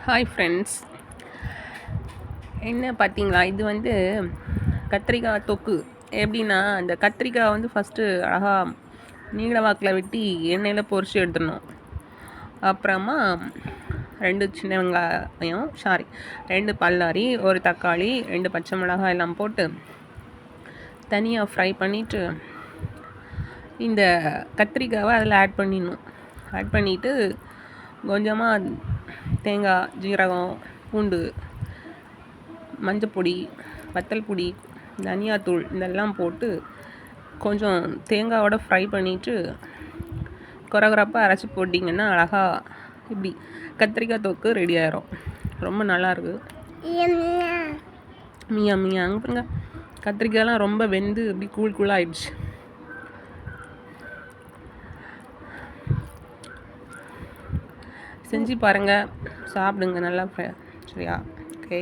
Hi friends என்ன பார்த்தீங்களா? இது வந்து கத்திரிக்காய் தொக்கு. எப்படின்னா அந்த கத்திரிக்காய் வந்து ஃபஸ்ட்டு அழகாக நீள வாக்கில் வெட்டி எண்ணெயில் பொரிச்சு எடுத்துடணும். அப்புறமா ரெண்டு சின்ன வெங்காயம் சாரி ரெண்டு பல்லாரி ஒரு தக்காளி ரெண்டு பச்சை மிளகாய் எல்லாம் போட்டு தனியாக ஃப்ரை பண்ணிவிட்டு இந்த கத்திரிக்காவை அதில் ஆட் பண்ணிடணும். ஆட் பண்ணிவிட்டு கொஞ்சமாக தேங்காய் ஜீரகம் பூண்டு மஞ்சப்பொடி வத்தல் பொடி தனியாத்தூள் இதெல்லாம் போட்டு கொஞ்சம் தேங்காயோட ஃப்ரை பண்ணிவிட்டு குறகுறப்பாக அரைச்சி போட்டிங்கன்னா அழகாக இப்படி கத்திரிக்காய் தொக்கு ரெடி ஆயிரும். ரொம்ப நல்லாயிருக்கு மியா மியா. அங்கே பாருங்க. கத்திரிக்காயெலாம் ரொம்ப வெந்து இப்படி கூழ் கூழாக ஆயிடுச்சு. செஞ்சு பாருங்கள் சாப்பிடுங்க நல்லா சரியா? ஓகே